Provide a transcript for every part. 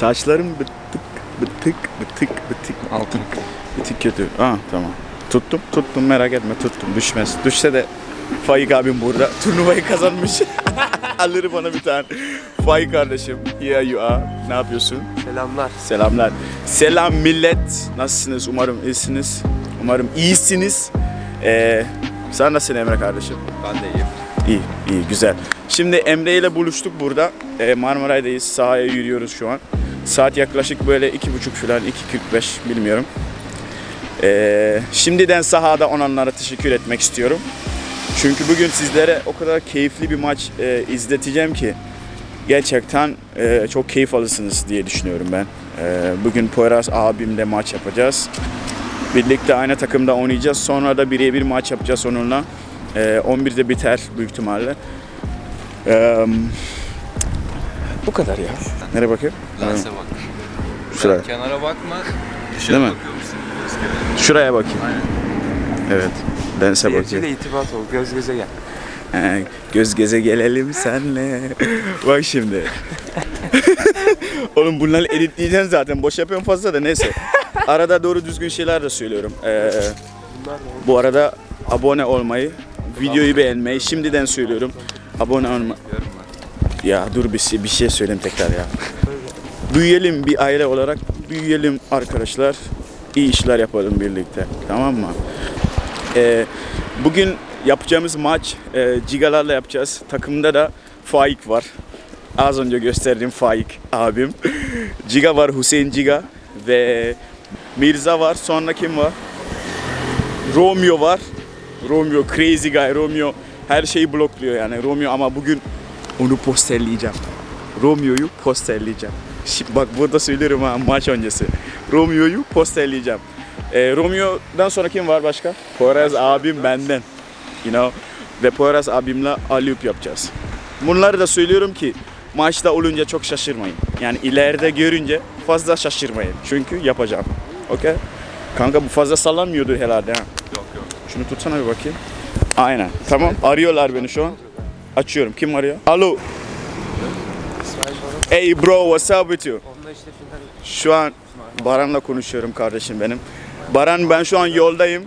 Saçlarım bıtık bıtık bıtık bıtık. Altın. Bıtık kötü. Ah tamam. Tuttum tuttum merak etme tuttum düşmez. Düşse de Faik abim burada turnuvayı kazanmış. Alır bana bir tane. Faik kardeşim. Here you are. Ne yapıyorsun? Selamlar. Selamlar. Selam millet. Nasılsınız? Umarım iyisiniz. Umarım iyisiniz. Ee, sen nasılsın Emre kardeşim? Ben de iyiyim. İyi, iyi, güzel. Şimdi Emre ile buluştuk burada. Ee, Marmaray'dayız. Sahaya yürüyoruz şu an. Saat yaklaşık böyle iki buçuk falan, 2.45 bilmiyorum. Ee, şimdiden sahada olanlara teşekkür etmek istiyorum. Çünkü bugün sizlere o kadar keyifli bir maç e, izleteceğim ki gerçekten e, çok keyif alırsınız diye düşünüyorum ben. E, bugün Poyraz abimle maç yapacağız. Birlikte aynı takımda oynayacağız. Sonra da birebir maç yapacağız onunla. E, 11'de biter büyük ihtimalle. E, bu kadar ya. Nereye bakıyor? Lense bak. Şuraya. Kenara bakma. Dışarı Değil mi? bakıyormuşsun. Şuraya bakayım. Evet. Lense bakıyor. Seyirciyle itibat ol, göz göze gel. He, göz göze gelelim senle. Bak şimdi. Oğlum bunları editleyeceksin zaten. Boş yapıyorum fazla da neyse. Arada doğru düzgün şeyler de söylüyorum. Ee, bu arada abone olmayı, videoyu beğenmeyi şimdiden söylüyorum. Abone olma. Ya dur bir bir şey söyleyeyim tekrar ya. Büyüyelim bir aile olarak. Büyüyelim arkadaşlar. İyi işler yapalım birlikte. Tamam mı? Ee, bugün yapacağımız maç e, Cigalarla yapacağız. Takımda da Faik var. Az önce gösterdiğim Faik abim. Ciga var, Hüseyin Ciga ve Mirza var. Sonra kim var? Romeo var. Romeo crazy guy. Romeo her şeyi blokluyor yani. Romeo ama bugün onu posterleyeceğim. Romeo'yu posterleyeceğim. Şimdi bak burada söylüyorum ha maç öncesi. Romeo'yu posterleyeceğim. Ee, Romeo'dan sonra kim var başka? Poyraz abim benden. You know? Ve Poyraz abimle alüp yapacağız. Bunları da söylüyorum ki maçta olunca çok şaşırmayın. Yani ileride görünce fazla şaşırmayın. Çünkü yapacağım. Okey? Kanka bu fazla sallanmıyordu herhalde ha. Yok yok. Şunu tutsana bir bakayım. Aynen. Tamam. Arıyorlar beni şu an. Açıyorum. Kim arıyor? Alo. Hey bro, what's up with you? Şu an Baran'la konuşuyorum kardeşim benim. Baran ben şu an yoldayım.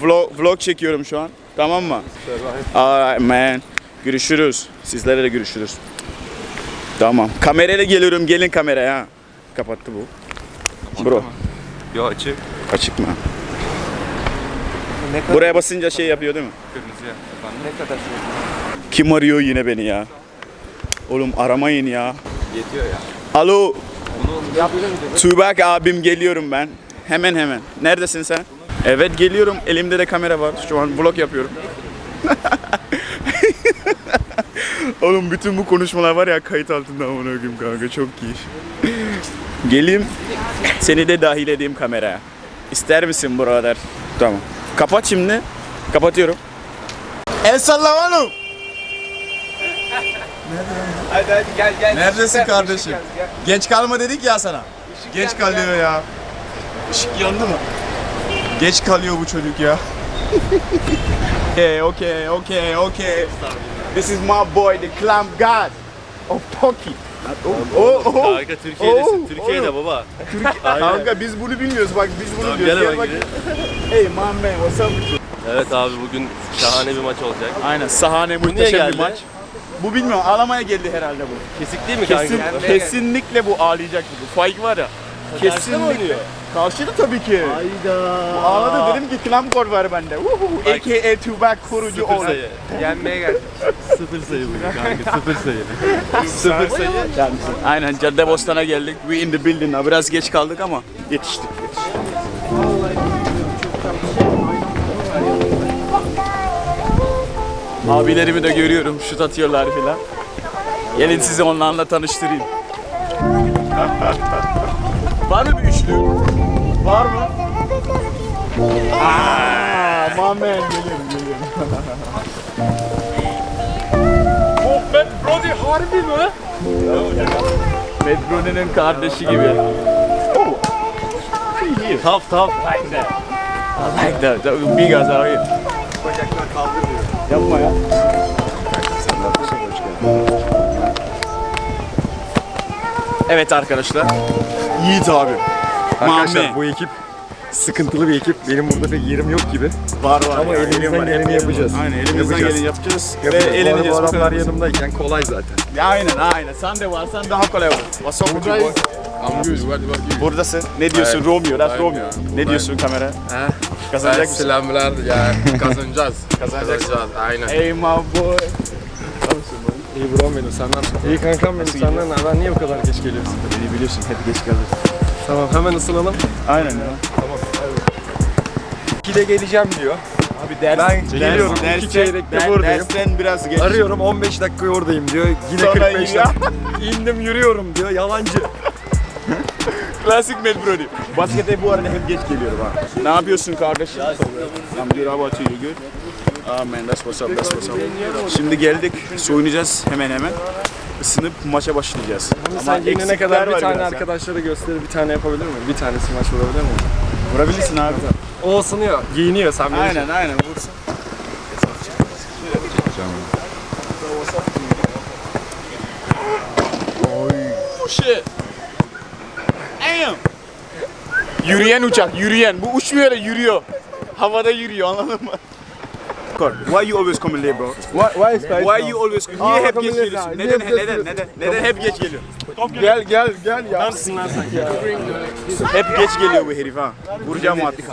Vlog, vlog çekiyorum şu an. Tamam mı? Alright man. Görüşürüz. Sizlerle de görüşürüz. Tamam. Kamerayla geliyorum. Gelin kameraya. ha. Kapattı bu. Bro. Yo açık. Açık mı? ne kadar, Buraya basınca şey yapıyor değil mi? Kırmızıya. Ne kadar şey. Kim arıyor yine beni ya? Oğlum aramayın ya. Yetiyor ya. Alo, Tuğbak abim geliyorum ben. Hemen hemen. Neredesin sen? Evet geliyorum. Elimde de kamera var. Şu an vlog yapıyorum. Oğlum bütün bu konuşmalar var ya kayıt altında amına koyayım kanka çok iyi. Geleyim. Seni de dahil edeyim kameraya. İster misin brother? Tamam. Kapat şimdi. Kapatıyorum. El oğlum. Hadi hadi gel gel. Neredesin kardeşim? Geç kalma dedik ya sana. Geç kalıyor ya. Işık yandı mı? Geç kalıyor bu çocuk ya. okay, okay, okay, okay. This is my boy, the clam god of Pocky. Oh, oh, oh. Kanka Türkiye'desin. Oo, Türkiye'de oğlum. baba. Kanka biz bunu bilmiyoruz bak biz bunu Tamam, diyoruz. gel Gel bak. Hey my man, what's up with you? Evet abi bugün şahane bir maç olacak. Aynen sahane muhteşem bir geldi? maç. Bu bilmiyorum ağlamaya geldi herhalde bu. Kesik değil mi Kesin, kanka? kesinlikle bu ağlayacak bu. Faik var ya. Karşıda mı Kesinlikle. oynuyor? Karşıda tabii ki. Hayda. Ağladı dedim ki klam kod var bende. Uhu, Bak. AKA Tubac korucu Sıfır sayı. Yenmeye gel. Sıfır sayı bugün kanka. Sıfır sayı. Sıfır sayı. Aynen Caddebostan'a geldik. We in the building. Biraz geç kaldık ama yetiştik. Abilerimi de görüyorum. Şut atıyorlar filan. Gelin sizi onlarla tanıştırayım. Var mı bir üçlü? Var mı? Aaa, my man geliyorum geliyorum. oh, ben Brody harbi mi? Medrone'nin kardeşi gibi. Oh. Tough tough. Like that. I like that. big out here. Bacaklar kaldırmıyor. Yapma ya. Evet arkadaşlar. Yiğit abi. Arkadaşlar Mame. bu ekip sıkıntılı bir ekip. Benim burada pek yerim yok gibi. Var var. Ama ya, elimizden var, geleni yapacağız. Aynen elimizden Yapacağız. geleni yapacağız. Ve Yapacağız. Arada eğleneceğiz. Bu adamlar yanımdayken kolay zaten. Ya aynen aynen. Sen de varsan daha kolay olur. What's up with you boy? I'm good. What about you? Buradasın. Ne diyorsun Evet. Romeo? That's Aynen Romeo. Ne diyorsun kamera? Ha? Kazanacak mısın? Selamlar. Ya kazanacağız. Kazanacaksın. Kazanacağız. Aynen. Hey my boy. İyi bro benim senden. İyi kankam benim senden ne haber? Niye bu kadar geç geliyorsun? Beni biliyorsun hep geç kalır. Tamam hemen ısınalım. Aynen ya. 2'de geleceğim diyor. Abi ders, Ben geliyorum, iki çeyrekte buradayım. Dersten biraz geç. Arıyorum 15 dakika oradayım diyor. Yine Sonra 45 ya. dakika. İndim yürüyorum diyor. Yalancı. Klasik Mel Brody. Baskete bu arada hep geç geliyorum ha. Ne yapıyorsun kardeşim? I'm good. How about you? You good? Ah man, that's what's up, that's what's up. Şimdi geldik, soyunacağız hemen hemen. Isınıp maça başlayacağız. Sen gelene eksikler kadar bir tane arkadaşlara gösterip bir tane yapabilir miyim? Bir tanesi maç vurabilir miyim? Vurabilirsin abi. O ısınıyor, giyiniyor sen Aynen aynen vursun. Oh shit. Damn. Yürüyen uçak, yürüyen. Bu uçmuyor da yürüyor. Havada yürüyor anladın mı? Why you always coming late bro? Why, why is that? Why you always Niye hep geç geliyorsun? Neden neden neden neden hep geç geliyor? Gel gel gel ya. Hep geç geliyor bu herif ha. Vuracağım artık.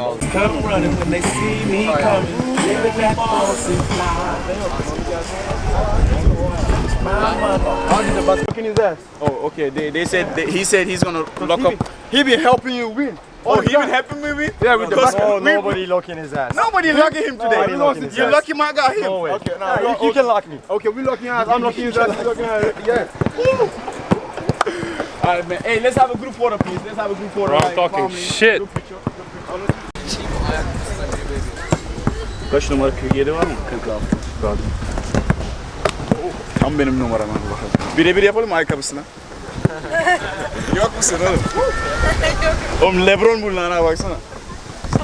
Fucking his ass. Oh, okay. They, they said they, he said he's gonna lock up. He be helping you win. Oh, he been helping me with? Yeah, with the Because back. we- Nobody locking his ass. Nobody locking him today. Nobody locking his you ass. lucky my guy him. No way. Okay, now you, you can lock me. Okay, we locking ass. I'm locking his ass. You locking ass. Yeah. Alright, man. Hey, let's have a group photo, please. Let's have a group photo. I'm talking shit. Kaç numara 47 var mı? 46. Gördüm. Tam benim numaram. Birebir yapalım mı ayakkabısına? Yok musun oğlum? Oğlum Lebron bunlar ha baksana.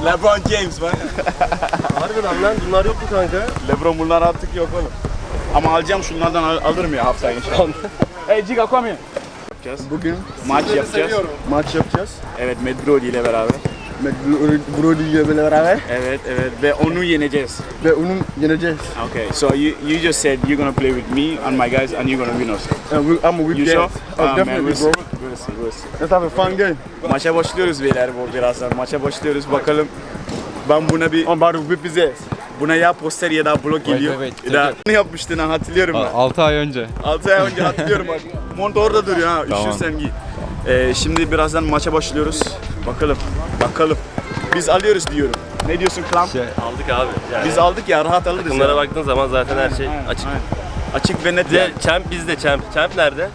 Lebron James var. Harbiden lan bunlar yok mu kanka? Lebron bunlar artık yok oğlum. Ama alacağım şunlardan al- alırım ya haftaya inşallah. hey Giga come here. Bugün Maç yapacağız. maç yapacağız. Evet Matt Brody ile beraber. Brody ile beraber Evet evet ve onu yeneceğiz. ve onu yeneceğiz. Okay, so you you just said you're gonna play with me and my guys and you're gonna win us. And we, I'm a whip You sure? Oh, man, definitely, we'll see. bro. We'll see, we'll see. Let's have a fun game. Maça başlıyoruz beyler bu birazdan. Maça başlıyoruz. Bakalım ben buna bir to whip his ass. buna ya poster ya da blog geliyor. evet, Ya da ne yapmıştın ha hatırlıyorum ben. 6 ay önce. 6 ay önce hatırlıyorum bak. Mont orada duruyor ha. Tamam. Üşürsen giy. Ee, şimdi birazdan maça başlıyoruz. Bakalım. Bakalım. Biz alıyoruz diyorum. Ne diyorsun Klam? Aldık abi. Yani Biz aldık ya rahat alırız bunlara ya. baktığın zaman zaten her şey Aynen, açık. aynen. Açık ve net Bir ya. de champ bizde champ. Champ nerede?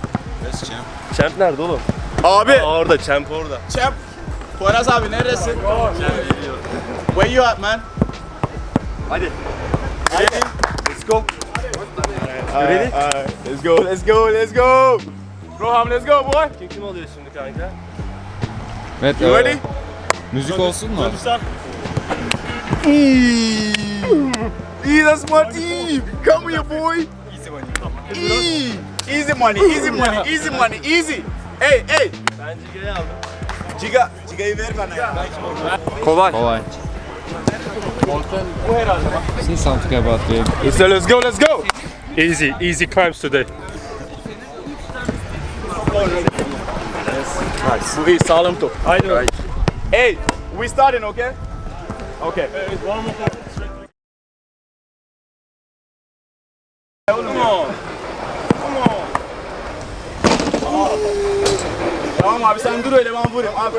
Champ nerede oğlum? Abi. Aa, orada champ orada. Champ. Poyraz abi neredesin? Where you at man? Hadi. Hadi. Let's go. Ready? Let's go, let's go, let's go. Roham, let's go boy. Kim kim oluyor şimdi kanka? Evet, You ready? Müzik olsun mu? Eee. Eee, that's my team. Come here boy. Easy money. Easy money, easy money, easy money, easy. Hey, hey. Ben Ciga'yı aldım. Ciga, Ciga'yı ver bana ya. Kolay. Kolay. See something about the So let's go, let's go. Easy, easy climbs today. Bu iyi, sağlam top. Haydi. Hey, we starting, okay? Okay. Come on. Come on. Tamam abi sen dur öyle ben vurayım. Abi.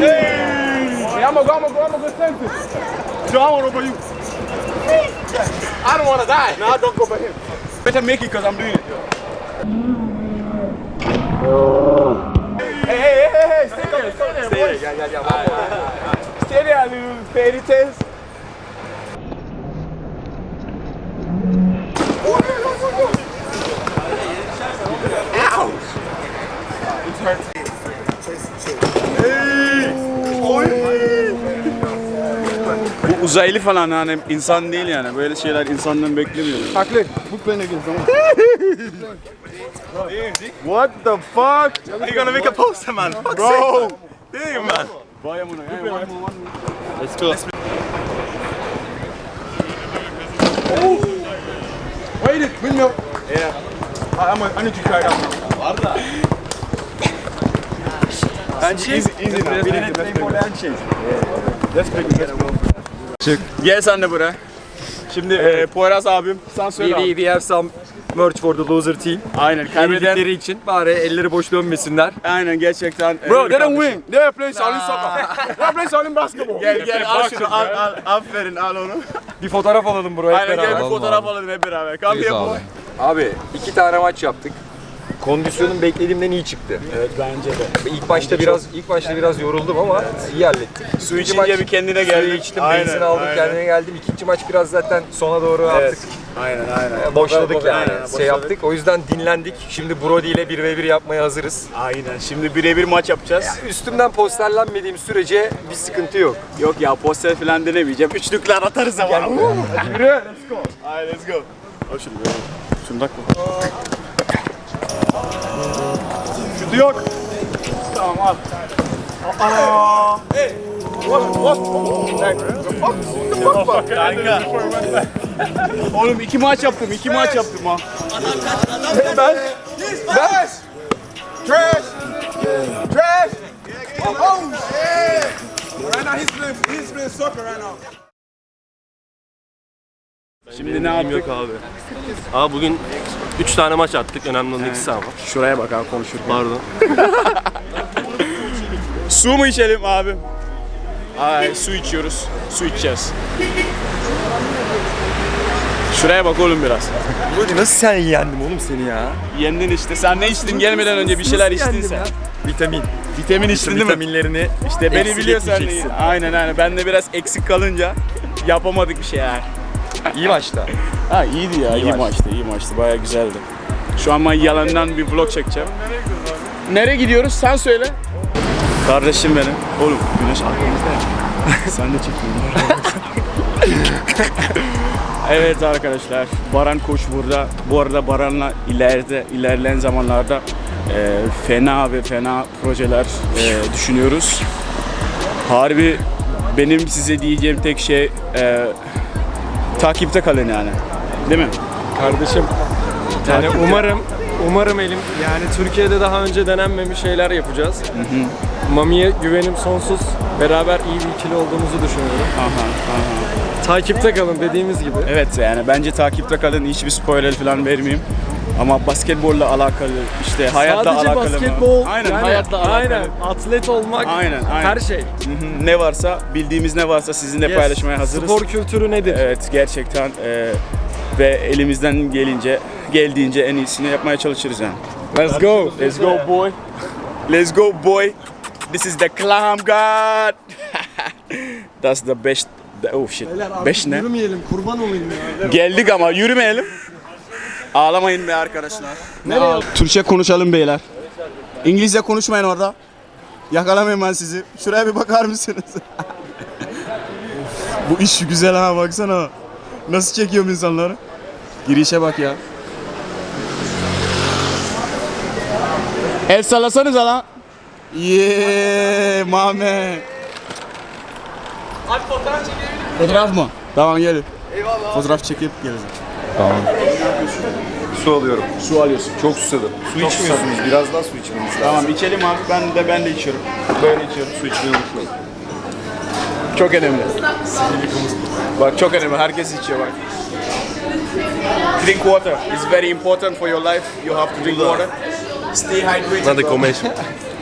Hey, I'm gonna go, I'm gonna go, I'm gonna go send this. So I wanna go for you. I don't wanna die. No, don't go for him. Better make it because I'm doing it. Hey, hey, hey, hey, stay there, stay there, stay there. Yeah, yeah, yeah. Stay there, little fairy tales. Uzaylı falan hani insan değil yani. Böyle şeyler insandan beklemiyor. Haklı. Again. Come on. What the fuck? You gonna make a poster, man? Bro! Damn, man. Vay amına. Let's go. Wait it, windmill. Yeah. I, I'm a, I need to try that now. Easy, easy now. Birini play for the handshake. Let's play, let's go. Çık. Gel sen de buraya. Şimdi e, Poyraz abim, sen söyle abi. We, we have some merch for the loser team. Aynen, kaybeden... Yenildikleri için bari elleri boş dönmesinler. Aynen, gerçekten. e, Bro, they don't win. They play solid soccer. They play solid basketball. Gel gel al şunu, al, al, aferin, al onu. Bir fotoğraf alalım buraya hep Aynen, gel beraber. bir fotoğraf alalım hep beraber. Here, boy. Abi iki tane maç yaptık. Kondisyonum beklediğimden iyi çıktı. Evet, bence de. İlk başta biraz ilk başta biraz yoruldum ama iyi hallettik. Su içince bir kendine gel. Suyu içtim, benzin aldım, kendime geldim. İkinci maç biraz zaten sona doğru Evet. artık Aynen, aynen. boşladık yani. Aynen, şey boşladık. yaptık. O yüzden dinlendik. Şimdi Brody ile 1v1 yapmaya hazırız. Aynen, şimdi birebir maç yapacağız. Üstümden posterlenmediğim sürece bir sıkıntı yok. Yok ya, poster falan denemeyeceğim. Üçlükler atarız ama. Hadi yürü, let's go. Hadi let's go. Al şunu. Şunu tak mı? Şutu yok. Tamam al. Aa. Hey. What? What? Hey. The fuck? The fuck? Kanka. Oğlum iki maç yaptım, iki maç yaptım ha. Ben. Ben. Trash. Trash. Oh, yeah. Right now he's playing, he's playing soccer right now. Şimdi ne yaptık? Yok abi. Abi bugün 3 tane maç attık. Önemli olan ikisi ama. Şuraya bak abi konuşurken. Pardon. Su mu içelim abi? Ay su içiyoruz. Su içeceğiz. Şuraya bak oğlum biraz. Nasıl sen yendim oğlum seni ya? Yendin işte. Sen ne içtin gelmeden önce bir şeyler içtin sen. Vitamin. Vitamin içtin değil mi? Vitaminlerini İşte beni biliyorsan iyi. etmeyeceksin. Aynen aynen. Ben de biraz eksik kalınca yapamadık bir şeyler. İyi maçta. Ha iyiydi ya. iyi maç. maçtı. iyi maçtı. Bayağı güzeldi. Şu an ben yalandan bir vlog çekeceğim. Nereye gidiyoruz? Sen söyle. Kardeşim benim. Oğlum güneş arkamızda. Sen de çekiyorsun. evet arkadaşlar. Baran Koç burada. Bu arada Baran'la ileride ilerleyen zamanlarda e, fena ve fena projeler e, düşünüyoruz. Harbi benim size diyeceğim tek şey e, takipte kalın yani. Değil mi? Kardeşim yani umarım umarım elim yani Türkiye'de daha önce denenmemiş şeyler yapacağız. Mami'ye güvenim sonsuz. Beraber iyi bir ikili olduğumuzu düşünüyorum. Aha, aha. Takipte kalın dediğimiz gibi. Evet yani bence takipte kalın. Hiçbir spoiler falan vermeyeyim. Ama basketbolla alakalı, işte hayatla Sadece alakalı mı? basketbol, Aynen yani, hayatla alakalı. Aynen, atlet olmak, Aynen, aynen. her şey. Hı hı. Ne varsa, bildiğimiz ne varsa sizinle Yes. paylaşmaya hazırız. Spor kültürü nedir? Evet gerçekten e, ve elimizden gelince geldiğince en iyisini yapmaya çalışırız yani. Let's go. Let's go boy. Let's go boy. This is the clam god. That's the best. oh shit. Beş ne? Yürümeyelim, kurban olayım ya. Geldik ama yürümeyelim. Ağlamayın be arkadaşlar. Nereye? Türkçe konuşalım beyler. İngilizce konuşmayın orada. Yakalamayayım ben sizi. Şuraya bir bakar mısınız? Bu iş güzel ha baksana. Nasıl çekiyorum insanları? Girişe bak ya. El sallasanıza lan. Yeee Mame. Abi fotoğraf çekebilir Fotoğraf mı? Tamam gelin. Eyvallah. Fotoğraf çekip geleceğim. Su alıyorum. Su alıyorsun. Çok susadım. Su içmiyorsunuz. Biraz daha su içmeniz lazım. Tamam içelim abi. Ben de ben de içiyorum. Böyle içiyorum. Su içmeyi unutmayın. Çok önemli. Bak çok önemli. Herkes içiyor bak. Drink water. It's very important for your life. You have to drink water. Stay hydrated. Hadi konuşma.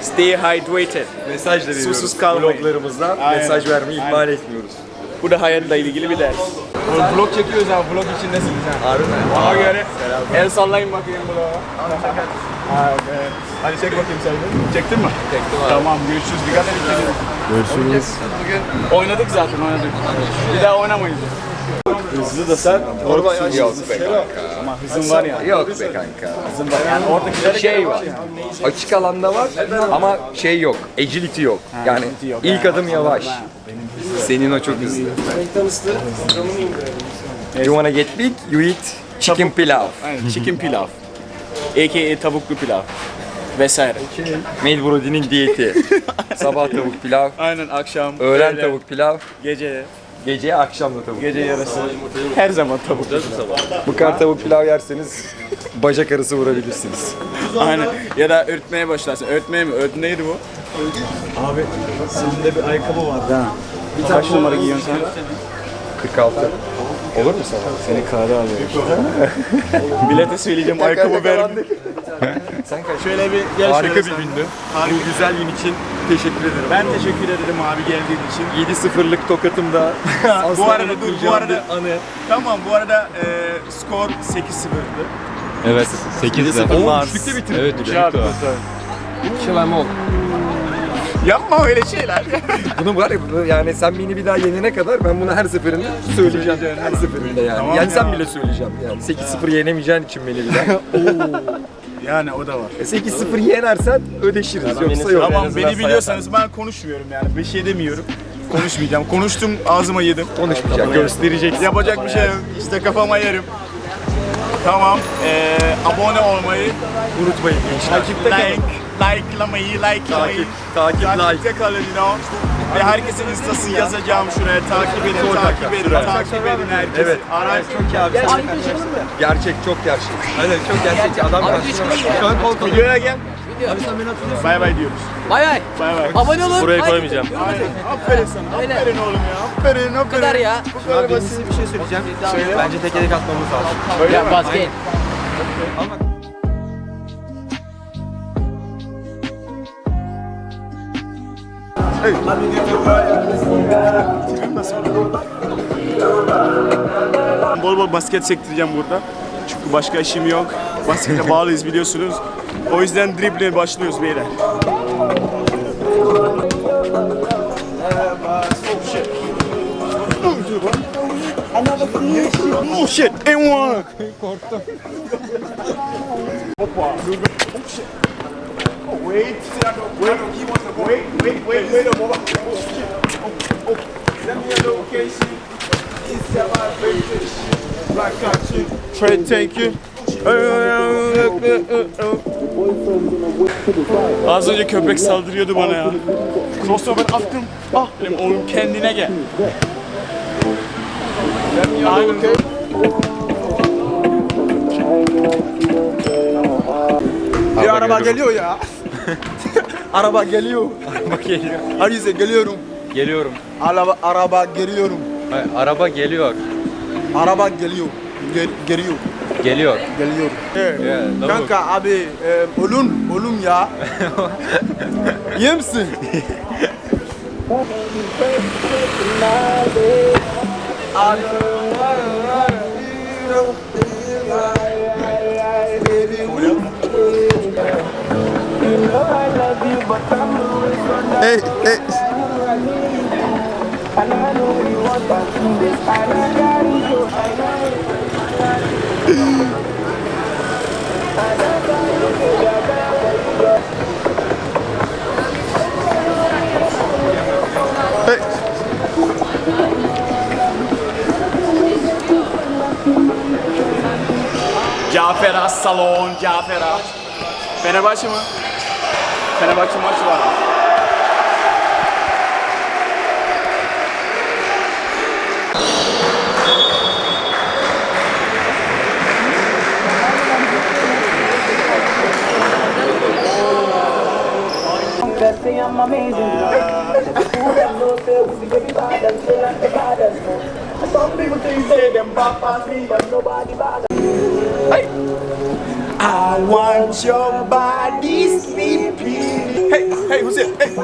Stay hydrated. Mesaj da veriyoruz. Susuz kalmayın. Vloglarımızdan Aynen. mesaj vermeyi ihmal etmiyoruz. Bu da hayatla ilgili bir ders. Oğlum vlog çekiyoruz abi. Vlog içindesiniz ha. Harbi mi? Ona göre el sallayın bakayım vloga. Evet. Hadi çek bakayım sen de. Çektin mi? Çektim abi. Tamam görüşürüz. Dikkat edin kendinize. Görüşürüz. Oynadık zaten oynadık. Bir daha oynamayız. Hızlı da sen. Yok be kanka. Ama hızın var ya. Yok be kanka. Hızın var. Yani oradakileri Şey var. Açık alanda var ama şey yok. Agility yok. Yani agility yok. ilk adım yavaş. Senin o çok hızlı. McDonald's'ta indirelim. You wanna get big? You eat chicken pilav. Aynen, chicken pilav. A.k.a. tavuklu pilav. Vesaire. Made Brody'nin diyeti. Sabah tavuk pilav, Aynen akşam, öğlen öğle, tavuk pilav, gece, gece akşam da tavuk. gece yarısı. Her zaman tavuk. Bu kadar tavuk pilav yerseniz bacak arası vurabilirsiniz. Aynen. Ya da örtmeye başlarsın. Örtmeye mi? Ört neydi bu? Abi senin de bir ayakkabı vardı ha. Kaç numara giyiyorsun sen? 46. Olur mu sana? Seni kahve alıyor. Millete söyleyeceğim ayakkabı ver. Sen kaç? Şöyle bir gel Harika şöyle bir gündü. Harika. Bu güzel gün için teşekkür ederim. Ben teşekkür ederim abi geldiğin için. 7-0'lık tokatımda bu arada dur bu arada anı. tamam bu arada e, skor 8-0'dı. Evet 8 de. Oo, üçlükte bitirdin. Evet üçlükte o. Yapma öyle şeyler. Bunu var ya bunu yani sen beni bir daha yenene kadar ben bunu her seferinde söyleyeceğim. Her seferinde yani. Tamam Yensem ya. bile söyleyeceğim yani. 8-0 yenemeyeceğin için beni bir daha. yani o da var. E, 8-0 yenersen ödeşiriz. Yoksa yok. Tamam beni biliyorsanız ben konuşmuyorum yani bir şey demiyorum. Konuşmayacağım. Konuştum ağzıma yedim. Konuşmayacak. Göstereceksin. Yapacak bir şey yok. İşte kafama yerim. Tamam. Ee, abone olmayı, Unutmayın gençler. takipte like, likelamayı, likelamayı. Takip, takip, like. Takipte kalın you know. Ve herkesin instasını yazacağım şuraya. Takip edin, takip edin, takip edin herkesi. Evet. Aray. Gerçek, çok gerçek. Aynen çok gerçek. Adam Şu an kol kol. Videoya gel. Bay bay diyoruz. Bay bay. Bay bay. Abone olun. Buraya like koymayacağım. Aynen. Aferin sana. Aferin oğlum ya. Aferin, aferin. Bu kadar ya. Bu kadar basit. Bir şey söyleyeceğim. Söyle. Bence tek tek atmamız lazım. Öyle mi? Basket. Bol bol basket sektireceğim burada. Çünkü başka işim yok. Baskete bağlıyız biliyorsunuz. O yüzden drible başlıyoruz beyler. Oh shit, and one. Korktum. Hoppa. Oh shit. Wait. Wait, wait, wait, wait, wait. Trade, thank you. Az önce köpek saldırıyordu bana ya. Crossover attım. Ah dedim oğlum kendine gel. Aynen. Bir araba geliyor ya. Araba geliyor. Araba geliyor. Say geliyorum. Geliyorum. Araba, araba geliyorum. Hayır, araba geliyor. Araba geliyor. Gel, geliyor. Geliyor. Geliyor. Yeah, double. Kanka abi e, ölüm, ölüm ya. İyi misin? Hey, hey. Cafer As Salon, Cafer As. Fenerbahçe mi? Fenerbahçe maçı var. I'm amazing. Who them no sales, we give it bad and still like the baddest. Some people think say them back past me, but nobody bad. I want your body, sweet pea. Hey, hey, who's it? Hey.